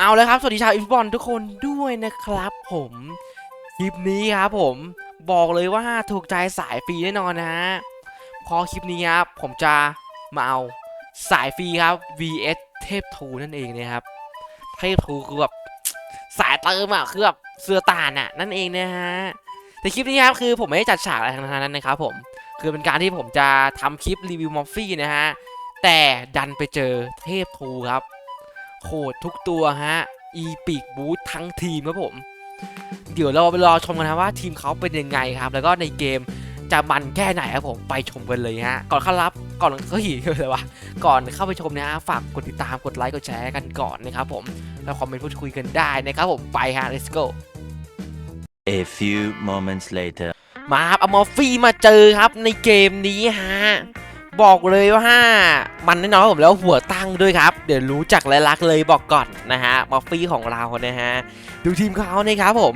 เอาเลยครับ สวัสดีชาวอีฟบอลทุกคนด้วยนะครับผมคลิปนี้ครับผมบอกเลยว่าถูกใจสายฟรีแน่นอนนะฮะเพอคลิปนี้ครับผมจะมาเอาสายฟรีครับ vs เทพทูนั่นเองนะครับ เทพทูคือแบบสายเติมอะคือแบบเสื้อตาน่ะนั่นเองนะฮะแต่คลิปนี้ครับคือผมไม่ได้จัดฉากอะไรทั้งนั้นนะครับผมคือเป็นการที่ผมจะทำคลิปรีวิวมอฟฟี่นะฮะแต่ดันไปเจอเทพทูครับ โหดทุกตัวฮะ อีปิกบูททั้งทีมครับผม เดี๋ยวเราไปรอชมกันนะว่าทีมเขาเป็นยังไงครับ แล้วก็ในเกมจะมันแค่ไหนครับผมไปชมกันเลยฮะ ก่อนเข้ารับก่อนเฮ้ยอะไรวะก่อนเข้าไปชมนะฮะฝากกดติดตามกดไลค์กดแชร์กันก่อนนะครับผมแล้วคอมเมนต์พูดคุยกันได้นะครับผมไปฮะ let's go A few moments later. มาครับเอามอฟฟี่มาเจอครับในเกมนี้ฮะ บอกเลยว่า มันแน่นอนผมแล้วหัวตั้งด้วยครับ เดี๋ยวรู้จักและรักเลยบอกก่อนนะฮะมอฟฟี่ของเรานะฮะดูทีมเขาเนี่ยครับผม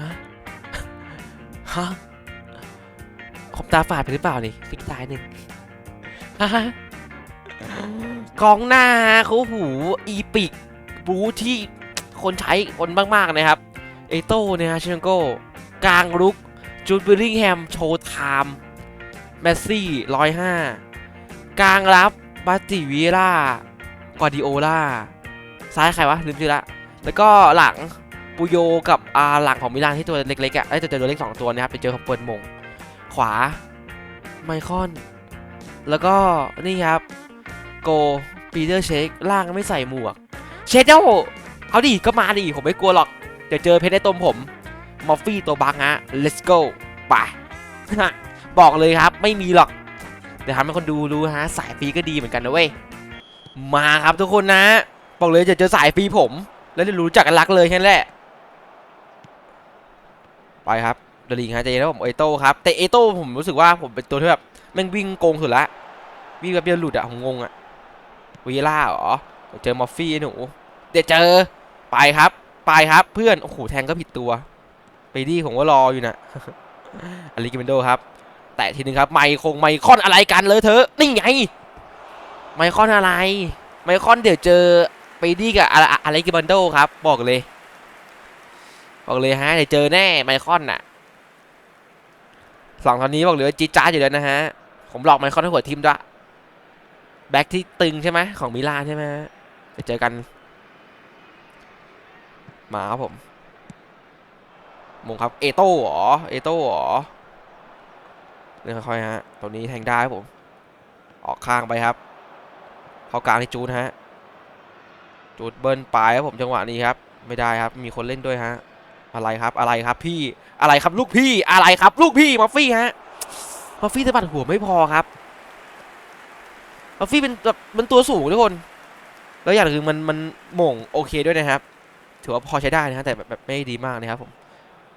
ฮะฮะขอบตาฝาดไปหรือเปล่านี่พลิกซ้ายหนึ่งฮะกองหน้าเขาหูอีปิกบูที่คนใช้คนมากๆนะครับ เอโต้เนี่ยฮะเชนโก้กลางลุก จูดบิลลิงแฮมโชว์ไทม์แมสซี่ร้อยห้ากลางรับ บาติวีล่ากวาดิโอล่าซ้ายใครวะ ลืมชื่อละ แล้วก็หลังปูโยกับอาหลังของมิลานที่ตัวเล็กๆอะไอ้ตัวตัวเล็กสองตัวนะครับไปเจอของเปิดมง ขวาไมคอน แล้วก็นี่ครับ โกปีเตอร์เชคล่างไม่ใส่หมวก เชดโดเอาดิก็มาดิผมไม่กลัวหรอก เดี๋ยวเจอเพชรในตมผม มอฟฟี่ตัวบังฮะ let's go ไปบอกเลยครับไม่มีหรอก เดี๋ยวทำให้คนดูรู้ฮะ สายฟรีก็ดีเหมือนกันนะเว้ย มาครับทุกคนนะ บอกเลยจะเจอสายฟรีผม แล้วได้รู้จักกันรักเลยแค่นั้นแหละ ไปครับเดลิงฮะใจเย็นนะผมเอโต้ครับ แต่เอโต้ผมรู้สึกว่าผมเป็นตัวที่แบบแม่งวิ่งโกงสุดละวิ่งแบบเดียวหลุดอะผมงงอะวีล่าเหรอเจอมอฟฟี่หนูเดี๋ยวเจอไปครับ ไปครับเพื่อน โอ้โหแทงก็ผิดตัว ปดี้ผมก็รออยู่นะอลิกิเมนโดครับ แต่ทีนึงครับ ไมคงไมคอนอะไรกันเลยเธอ นี่ไง ไมคอนอะไร ไมคอนเดี๋ยวเจอไปดี้กับอะไรกิบันโดครับ บอกเลย บอกเลยฮะเดี๋ยวเจอแน่ไมคอนน่ะสองตอนนี้บอกเลยว่าจี๊ดจ้าอยู่แล้วนะฮะ ผมหลอกไมคอนให้หัวทีมด้วยแบ็คที่ตึงใช่ไหมของมิลานใช่ไหมเดี๋ยวเจอกัน มาครับผม มงครับเอโต้เหรอเอโต้เหรอเนี่ยค่อยๆฮะตัวนี้แทงได้ครับผม ออกข้างไปครับ เข้ากลางที่จูดฮะจูดเบิ้ลปลายครับผมจังหวะนี้ครับ ไม่ได้ครับมีคนเล่นด้วยฮะ อะไรครับอะไรครับพี่อะไรครับลูกพี่อะไรครับลูกพี่มัฟฟี่ฮะมัฟฟี่สะบัดหัวไม่พอครับมัฟฟี่เป็นแบบมันตัวสูงทุกคนแล้วอย่างคือมันมันหม่งโอเคด้วยนะครับ ถือว่าพอใช้ได้นะฮะแต่แบบไม่ดีมากนะครับผม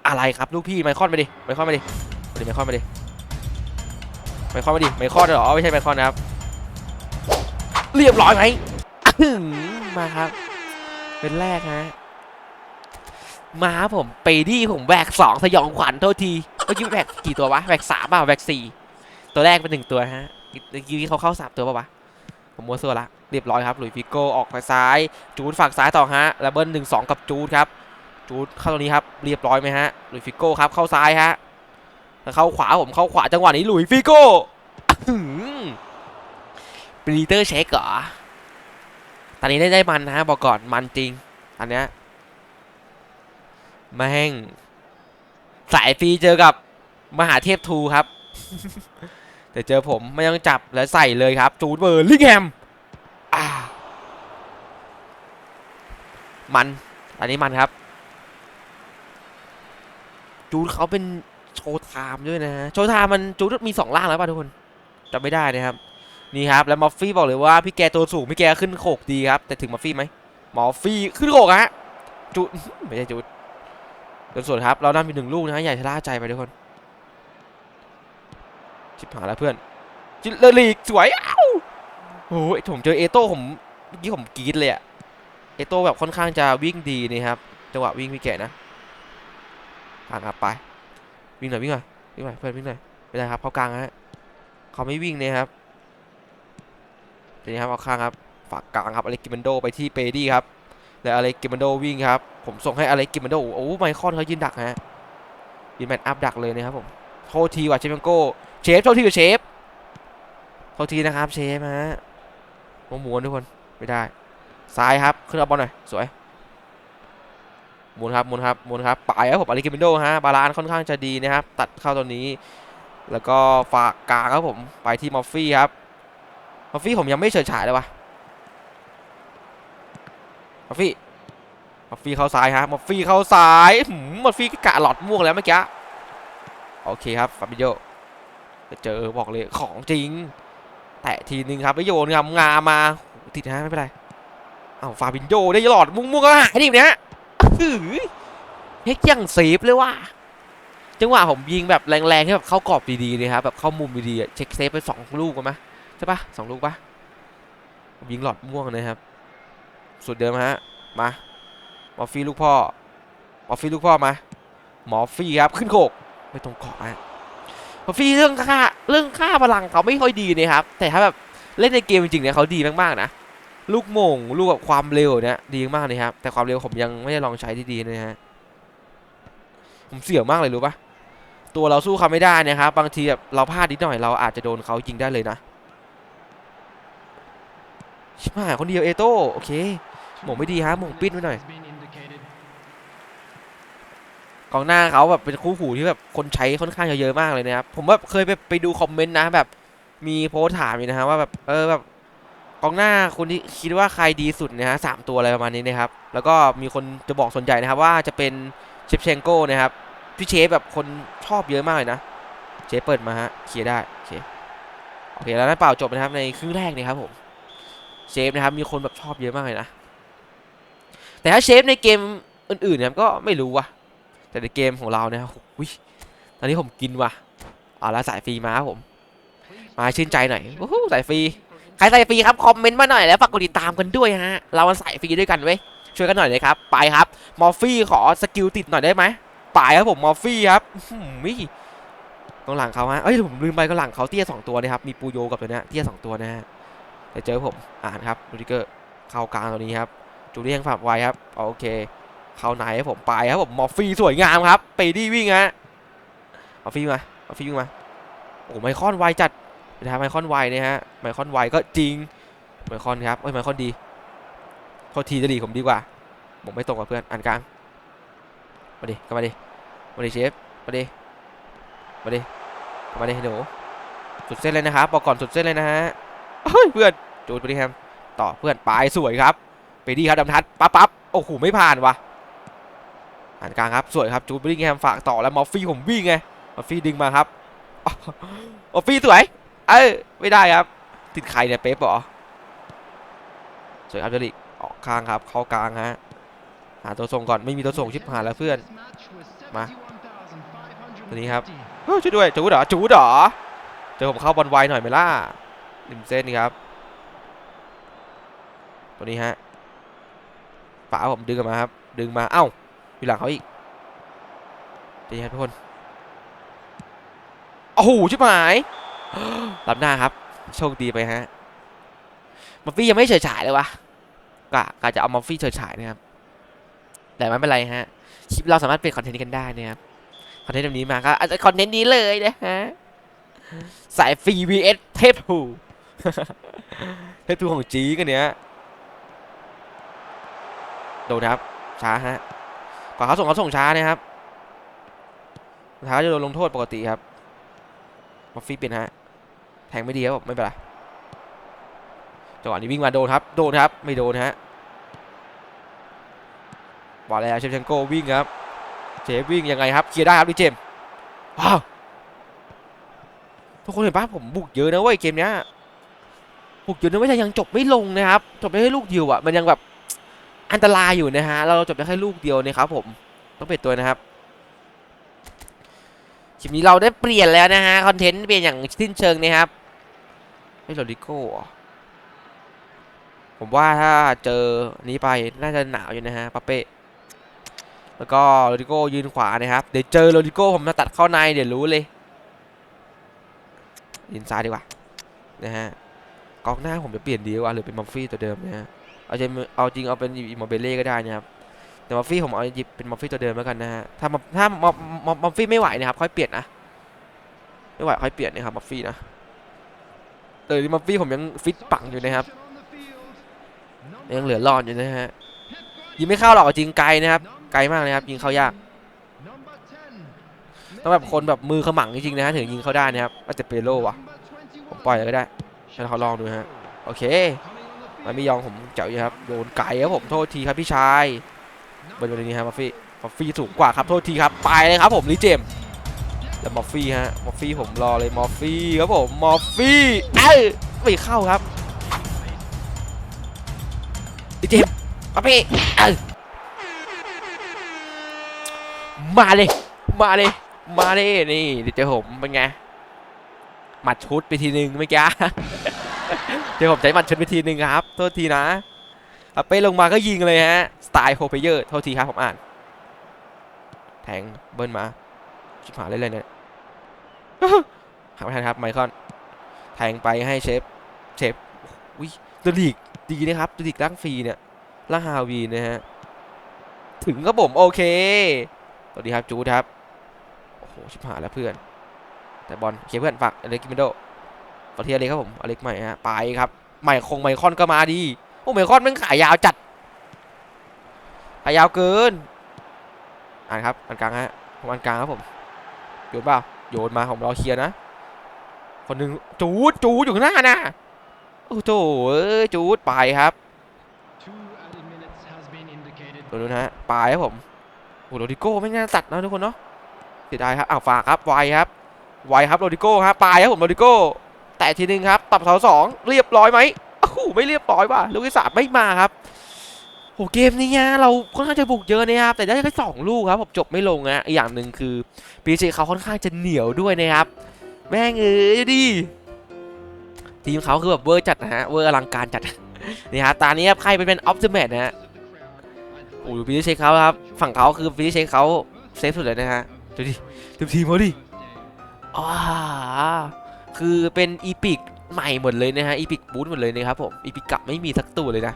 อะไรครับลูกพี่ไมคอนมาดิไมคอนมาดิมาดิไมคอนมาดิไมคอนมาดิไมคอนเหรอไม่ใช่ไมคอนนะครับ เรียบร้อยไหมมาครับ เป็นแรกฮะมาผมเปดี้ผมแบกสองสยองขวัญโทษทีเมื่อกี้แบกกี่ตัววะแบกสามเปล่าแบกสี่ตัวแรกเป็นหนึ่งตัวฮะเมื่อกี้เขาเข้าสามตัวป่าวะผมมัวซัวละเรียบร้อยครับหลุยฟิโก้ออกไปซ้าย จูดฝั่งซ้ายต่อฮะแล้วเบิ้ลหนึ่งสองกับจูดครับ จูดเข้าตรงนี้ครับเรียบร้อยไหมฮะลุยฟิโก้ครับเข้าซ้ายฮะแล้วเข้าขวาผมเข้าขวาจังหวะนี้ลุยฟิโก้ปรีเตอร์เช็คเหรอตอนนี้ได้ได้มันนะฮะบอกก่อนมันจริงอันเนี้ยแม่งสายฟรีเจอกับมหาเทพทูครับแต่เจอผมไม่ต้องจับและใส่เลยครับ จูดเบอร์ลิงแฮมมันอันนี้มันครับ จูดเขาเป็นโชว์ไทม์ด้วยนะฮะโชว์ไทม์มันจูดมีสองล่างแล้วป่ะทุกคนจำไม่ได้นะครับนี่ครับแล้วมอฟฟี่บอกเลยว่าพี่แกตัวสูงพี่แกขึ้นโขกดีครับ แต่ถึงมอฟฟี่ไหมมอฟฟี่ขึ้นโขกฮะจูดไม่ใช่จูดจนส่วนครับ เราได้มีหนึ่งลูกนะฮะใหญ่ชะล่าใจไปทุกคนชิบหายแล้วเพื่อนจิเลอร์ลีกสวยอ้าวโอ้ยผมเจอเอโต้ผมเมื่อกี้ผมกรี๊ดเลยอะเอโต้แบบค่อนข้างจะวิ่งดีนี่ครับจังหวะวิ่งพี่แกนะ ผ่านครับไป วิ่งหน่อยวิ่งหน่อยวิ่งหน่อยเพื่อนวิ่งหน่อยไม่ได้ครับเขากลางฮะเขาไม่วิ่งเนี่ยครับทีนี้ครับเอาข้างครับฝากกลางครับอเล็กกิมันโดไปที่เปดี้ครับแล้วอเล็กกิมันโดวิ่งครับ ผมส่งให้อเล็กกิมันโดโอ้ไมคอนเขายืนดักฮะยืนแมตอัพดักเลยนะครับผมโทษทีว่ะเชฟเปนโก้เชฟโทษทีกับเชฟโทษทีนะครับเชฟฮะม้วนๆทุกคนไม่ได้ซ้ายครับขึ้นเอาบอลหน่อยสวย มุนครับหมุนครับหมุนครับไปครับผมอเล็กกิมันโดฮะบาลานค่อนข้างจะดีนะครับ ตัดเข้าตัวนี้ แล้วก็ฝากกลางครับผมไปที่มอฟฟี่ครับมอฟฟี่ผมยังไม่เฉิดฉายเลยวะมอฟฟี่มอฟฟี่เข้าซ้ายฮะมอฟฟี่เข้าซ้ายหืมมอฟฟี่กะหลอดม่วงแล้วเมื่อกี้โอเคครับฟาบิโยเจอบอกเลยของจริง แตะทีนึงครับแล้วโยนงามงามมาติดฮะไม่เป็นไรเอาฟาบิโยได้หลอดม่วงม่วงก็หายดิเนี่ย หือเฮ็กยังเซฟเลยว่ะจังหวะผมยิงแบบแรงๆให้แบบเข้ากรอบดีๆเลยครับแบบเข้ามุมดีๆเช็คเซฟไปสองลูกกันไหมยใช่ปะสองลูกปะผมยิงหลอดม่วงเลยครับ สุดเดิมฮะมามอฟฟี่ลูกพ่อมอฟฟี่ลูกพ่อมาหมอฟี่ครับขึ้นโขกไม่ตรงเกาะฮะมอฟฟี่เรื่องค่าเรื่องค่าพลังเขาไม่ค่อยดีนะครับ แต่ถ้าแบบเล่นในเกมจริงๆเนี่ยเขาดีมากๆนะ ลูกโมงลูกแบบความเร็วเนี่ยดีมากเลยครับ แต่ความเร็วผมยังไม่ได้ลองใช้ที่ดีนะฮะผมเสี่ยงมากเลยรู้ปะตัวเราสู้เขาไม่ได้นะครับบางทีแบบเราพลาดนิดหน่อยเราอาจจะโดนเขายิงได้เลยนะชิบหายคนเดียวเอโต้โอเคหมงไม่ดีฮะหมงปิ้นไว้หน่อยกองหน้าเขาแบบเป็นคู่หูที่แบบคนใช้ค่อนข้างเยอะมากเลยนะครับผมแบบเคยไปไปดูคอมเมนต์นะแบบมีโพสถามอยู่นะฮะว่าแบบเออแบบ กองหน้าคุณที่คิดว่าใครดีสุดนะฮะสามตัวอะไรประมาณนี้นะครับ แล้วก็มีคนจะบอกสนใหญ่นะครับว่าจะเป็นเชฟเชงโก้นะครับ พี่เชฟแบบคนชอบเยอะมากเลยนะ เชฟเปิดมาฮะเคลียร์ได้โอเคโอเคแล้วนั่นเปล่าจบนะครับในครึ่งแรกนี่ครับผม เชฟนะครับมีคนแบบชอบเยอะมากเลยนะ แต่ถ้าเชฟในเกมอื่นๆเนี่ยก็ไม่รู้ว่ะ แต่ในเกมของเราเนี่ยอุ้ยตอนนี้ผมกินว่ะเอาละสายฟรีมาครับผม มาชื่นใจหน่อยโอ้โหสายฟรี ใครใสายฟรีครับคอมเมนต์มาหน่อยแล้วฝากกดติดตามกันด้วยฮะ เรามาสายฟรีด้วยกันเว้ยช่วยกันหน่อยเลยครับ ไปครับ มอร์ฟี่ขอสกิลติดหน่อยได้ไหมไปครับผมมอร์ฟี่ครับอื้อหือกองหลังเขาฮะเอ้ยผมลืมไปกองหลังเขาเตี้ยสองตัวนะครับมีปูโยกับตัวนี้เตี้ยสองตัวนะฮะแต่เจอผมอ่านครับดูดิเกอร์เข้ากลางตัวนี้ครับจูเลียงฝากไว้ครับโอเค เข้าไหนให้ผมไปครับผมมอร์ฟี่สวยงามครับไปดีวิ่งฮะมอร์ฟี่มามอร์ฟี่วิ่งมาโอ้ไมค่อนไวจัด นะครับไมคอนไวเนี่ยฮะไมคอนไวก็จริงไมคอนครับเอ้ยไมคอนดีโทษทีจะดีผมดีกว่าผมไม่ตรงกับเพื่อนอ่านกลางมาดิกลับมาดิมาดิเชฟมาดิมาดิมาดิหนูสุดเส้นเลยนะครับบอกก่อนสุดเส้นเลยนะฮะเฮ้ยเพื่อนจูดไปดิแฮมต่อเพื่อนปลายสวยครับไปดีครับดำทัดปั๊บปั๊บโอ้โหไม่ผ่านว่ะอ่านกลางครับสวยครับจูดไปดิแฮมฝากต่อแล้วมอฟฟี่ผมวิ่งไงมอฟฟี่ดึงมาครับมอฟฟี่สวย เอ้ยไม่ได้ครับ ติดใครเนี่ยเป๊ปเหรอสวยครับเจลิกออกข้างครับ เข้ากลางฮะหาตัวส่งก่อนไม่มีตัวส่งชิบหายแล้วเพื่อนมาตัวนี้ครับเฮ้ยช่วยด้วยจูดเหรอจูดเหรอเจอผมเข้าบอลไวหน่อยไหมล่ะริมเส้นนี่ครับ ตัวนี้ฮะฝาผมดึงมาครับ ดึงมาเอ้าอยู่หลังเขาอีกเดี๋ยวครับทุกคนโอ้โหชิบหาย รับหน้าครับ โชคดีไปฮะมัฟฟี่ยังไม่เฉยฉายเลยวะกะกะจะเอามัฟฟี่เฉยฉายนะครับ แต่ไม่เป็นไรฮะ คลิปเราสามารถเป็นคอนเทนต์กันได้นะครับ คอนเทนต์แบบนี้มาก็อาจจะคอนเทนต์นี้เลยนะฮะ สายฟรี vs เทพทูเทพทูของจีกันเนี้ยโดนครับ ช้าฮะก่อนเขาส่งเขาส่งช้านะครับช้าจะโดนลงโทษปกติครับมาฟรีเปลี่ยนฮะ แทงไม่ดีครับไม่เป็นไรจังหวะนี้วิ่งมาโดนครับ โดนครับ ไม่โดนฮะบอลแล้วเชฟเชนโกวิ่งครับเจฟวิ่งยังไงครับเคลียร์ได้ครับดิเจมว้าวทุกคนเห็นปะผมบุกเยอะนะเว้ยเกมเนี้ยบุกเยอะนะไม่ใช่ยังจบไม่ลงนะครับ จบได้แค่ลูกเดียวอะมันยังแบบอันตรายอยู่นะฮะเราจบได้แค่ลูกเดียวนะครับผมต้องเปลี่ยนตัวนะครับ ลิปนี้เราได้เปลี่ยนแล้วนะฮะคอนเทนต์เปลี่ยนอย่างสิ้นเชิงนะครับไม่โรดิโก้ผมว่าถ้าเจอนี้ไปน่าจะหนาวอยู่นะฮะปาเป้แล้วก็โรดิโก้ยืนขวานะครับ เดี๋ยวเจอโรดิโก้ผมจะตัดเข้าในเดี๋ยวรู้เลยยืนซ้ายดีกว่านะฮะกองหน้าผมจะเปลี่ยนดีกว่าหรือเป็นมัฟฟี่ตัวเดิมนะฮะเอาจริงเอาจริงเอาเป็นอิมอเบเล่ก็ได้นะครับ แต่มัฟฟี่ผมเอาหยิบเป็นมัฟฟี่ตัวเดิมแล้วกันนะฮะ ถ้ามถ้ามัฟมัฟมัฟฟี่ไม่ไหวนะครับ ค่อยเปลี่ยนนะ ไม่ไหวค่อยเปลี่ยนนะครับมัฟฟี่นะแต่มัฟฟี่ผมยังฟิตปังอยู่นะครับ ยังเหลือรอดอยู่นะฮะ ยิงไม่เข้าหรอกจริงไกลนะครับ ไกลมากเลยครับ ยิงเข้ายากต้องแบบคนแบบมือขมังจริงๆนะฮะถึงยิงเข้าได้นะครับอาจจะเปโร่วะผมปล่อยก็ได้ให้เขาลองดูฮะ โอเคมันไม่ยอมผมเจ๋อยู่ครับ โดนไก่ครับผมโทษทีครับพี่ชาย บนบนนี้ฮะมัฟฟี่มัฟฟี่สูงกว่าครับโทษทีครับไปเลยครับผมลิเจมแล้วมอฟฟี่ฮะมอฟฟี่ผมรอเลยมอฟฟี่ครับผมมอฟฟี่เอ้ยไม่เข้าครับลิเจมมอฟฟี่เอ้ยมาเลยมาเลยมาดินี่เดี๋ยวเจอผมเป็นไงหมัดชุดไปทีนึงเมื่อกี้เจอผมใจหมัดชุดไปทีนึงครับโทษทีนะ อาเป้ลงมาก็ยิงเลยฮะ สไตล์โฮเปเยอร์โทษทีครับผมอ่าน แทงเบิ้ลมาชิบหายเลยเลยเนี่ยหาไม่ทันครับไมคอนแทงไปให้เชฟ เชฟวิตัวดีกดีนะครับตัวดีกร่างฟรีเนี่ยร่างฮาวีนะฮะ ถึงก็ผมโอเคสวัสดีครับจูดครับโอ้โหชิบหายแล้วเพื่อน แต่บอลเคเพื่อนฝากอเล็กกิมเมโดฝากที่อเล็กครับผมอเล็กใหม่ฮะไปครับ ใหม่คงไมคอนก็มาดี โอ้ไมคอนมันขายยาวจัดขายยาวเกิน อ่านครับอันกลางฮะผมอันกลางครับผมโยนเปล่าโยนมาผมรอเคลียร์นะ คนหนึ่งจูดจูดอยู่ข้างหน้านะโอ้โหเอ้ยจูดไปครับตัวนู้นฮะไปครับผมโอ้โรดิโก้ไม่น่าตัดนะทุกคนเนาะเสียดายครับอ้าวฝากครับไวครับไวครับโรดิโก้ฮะปลายครับผมโรดิโก้แต่ทีนึงครับตับเสาสองเรียบร้อยไหม ไม่เรียบร้อยว่ะลูกที่สามไม่มาครับโอ้เกมนี้เนี่ยเราค่อนข้างจะบุกเยอะนะครับ แต่ได้แค่สองลูกครับผมจบไม่ลงนะอีกอย่างหนึ่งคือปีเจเขาค่อนข้างจะเหนียวด้วยนะครับ แม่งเอ้ยดิทีมเขาคือแบบเวอร์จัดนะฮะเวอร์อลังการจัดนี่ฮะตานี้ครับใครไปเป็นออฟเดอะแมตนะฮะโอ้ยปีเจเขาครับฝั่งเขาคือปีเจเขาเซฟสุดเลยนะฮะดูดิดูทีมเขาดิอ้าคือเป็นอีพิก ใหม่หมดเลยนะฮะอีพิกบูทหมดเลยนะครับผมอีพิกกลับไม่มีสักตัวเลยนะ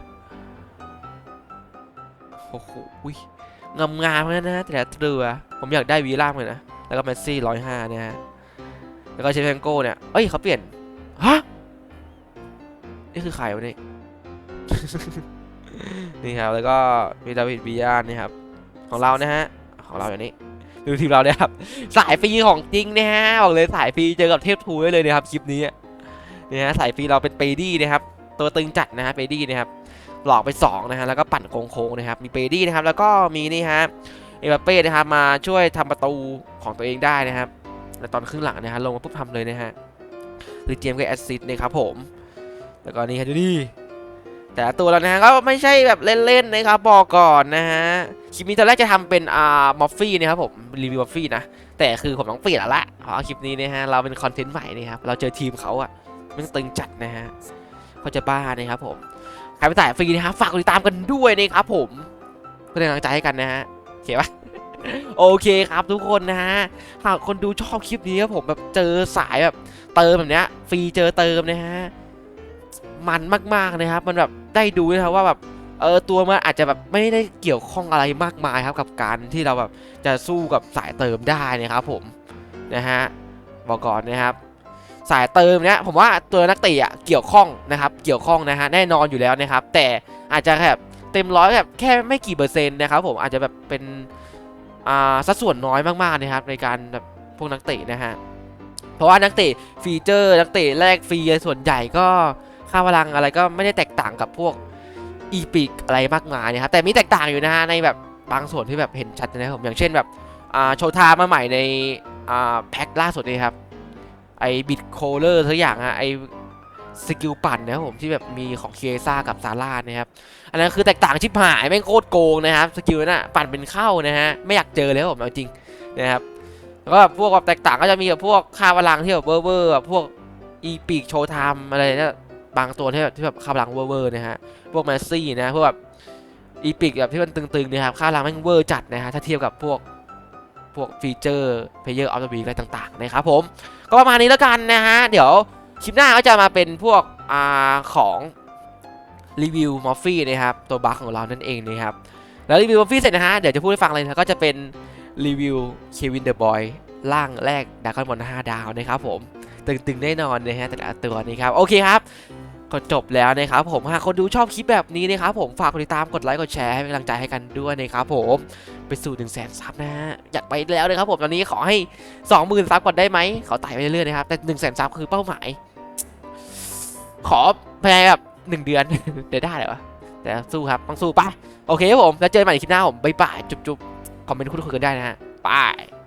โอ้โหอุ้ยงามงามนะฮะแต่ละตัวผมอยากได้วีล่ามเลยนะแล้วก็แมสซี่ร้อยห้านี่ยฮะแล้วก็เชฟแฟงโก้เนี่ยเอ้ยเขาเปลี่ยนฮะนี่คือใครวะเนี่ยนี่ครับแล้วก็มีดาวิดบียานนะครับของเรานะฮะของเราอย่างนี้ดูทีมเราเนี่ยครับสายฟรีของจริงนะฮะบอกเลยสายฟรีเจอกับเทพทูได้เลยนะครับคลิปนี้ นี่ยฮะสายฟรีเราเป็นเปดี้นะครับตัวตึงจัดนะฮะเปดี้นะครับหลอกไป2นะฮะแล้วก็ปั่นโค้งๆนะครับมีเปดี้นะครับแล้วก็มีนี่ฮะเอเบเป้นะครับมาช่วยทำประตูของตัวเองได้นะครับแล้วตอนครึ่งหลังนะฮะลงมาปุ๊บทำเลยนะฮะคือเจมก็แอสซิสต์นะครับผม แล้วก็นี่ฮะดูดิแต่ตัวแล้วนะฮะก็ไม่ใช่แบบเล่นๆนะครับบอกก่อนนะฮะคลิปนี้ตอนแรกจะทำเป็นอ่ามอฟฟี่นะครับผมรีวิวมอฟฟี่นะแต่คือผมต้องเปลี่ยนล้วละเพราะคลิปนี้นะฮะเราเป็นคอนเทนต์ใหม่นะครับเราเจอทีมเขาอะ มันตึงจัดนะฮะเขาจะบ้านะครับผมใครไปถ่ายฟรีนะครับฝากกดติดตามกันด้วยนะครับผมเพื่อเป็นกำลังใจให้กันนะฮะโอเคปะโอเคครับทุกคนนะฮะหากคนดูชอบคลิปนี้ครับผมแบบเจอสายแบบเติมแบบเนี้ยฟรีเจอเติมนะฮะมันมากๆนะครับ มันแบบได้ดูนะครับว่าแบบเออตัวมันอาจจะแบบไม่ได้เกี่ยวข้องอะไรมากมายครับกับการที่เราแบบจะสู้กับสายเติมได้นะครับผมนะฮะบอกก่อนนะครับ สายเติมเนี้ยผมว่าตัวนักเตะอะเกี่ยวข้องนะครับเกี่ยวข้องนะฮะแน่นอนอยู่แล้วนะครับแต่อาจจะแบบเต็มร้อยแบบแค่ไม่กี่เปอร์เซ็นต์นะครับผมอาจจะแบบเป็นอ่าสัดส่วนน้อยมากๆนะครับในการแบบพวกนักเตะนะฮะเพราะว่านักเตะฟีเจอร์นักเตะแรกฟรีส่วนใหญ่ก็ค่าพลังอะไรก็ไม่ได้แตกต่างกับพวกอีพิกอะไรมากมายนะครับแต่มีแตกต่างอยู่นะฮะในแบบบางส่วนที่แบบเห็นชัดนะครับผมอย่างเช่นแบบอ่าโชทามาใหม่ในแพ็คล่าสุดนี้ครับ ไอบิดโคเลอร์ทุกอย่างฮะไอสกิลปั่นนะครับผมที่แบบมีของเคซ่ากับซาร่านะครับอันนั้นคือแตกต่างชิบหายแม่งโคตรโกงนะครับสกิลนั้นนะปั่นเป็นเข้านะฮะไม่อยากเจอเลยครับผมเอาจริงนะครับแล้วก็พวกแบบแตกต่างก็จะมีแบบพวกค่าพลังที่แบบเวอร์เวอร์แบบพวกอีพิกโชว์ไทามอะไรเนี่ยบางตัวที่แบบที่แบบค่าพลังเวอร์เวอร์นะฮะพวกแมสซี่นะพวกแบบอีพิกแบบที่มันตึงๆเนะครับค่าแรงแม่งเวอร์จัดนะฮะถ้าเทียบกับพวก พวกฟีเจอร์เพลเยอร์ออฟเดอะวีอะไรต่างๆนะครับผม ก็ประมาณนี้แล้วกันนะฮะ เดี๋ยวคลิปหน้าก็จะมาเป็นพวกอ่าของรีวิวมอฟฟี่นะครับ ตัวบัคของเรานั่นเองนะครับ แล้วรีวิวมอฟฟี่เสร็จนะฮะ เดี๋ยวจะพูดให้ฟังเลยนะก็จะเป็นรีวิวเควินเดอะบอยร่างแรกดากอนบอล5ดาวนะครับผม ตึงๆแน่นอนนะฮะแต่ละตัวนี้ครับ โอเคครับ ก็จบแล้วนะครับผมหากคนดูชอบคลิปแบบนี้นะครับผมฝากกดติดตามกดไลค์กดแชร์ให้กำลังใจให้กันด้วยนะครับผมไปสู่1 0 0 0 0แสนซับนะฮะอยากไปแล้วนะครับผมตอนนี้ขอให้ 20,000ซับก่อนได้ไหมขอไต่ไปเรื่อยๆนะครับแต่1 0 0 0 0แสนซับคือเป้าหมาย ขอภายในแบบหนึ่งเดือนเดี๋ยวได้เหรอวะแต่สู้ครับต้องสู้ไปโอเคครับผมแล้วเจอกันใหม่ในคลิปหน้าผมบ๊ายบายจุ๊บๆคอมเมนต์คุยกันได้นะฮะบาย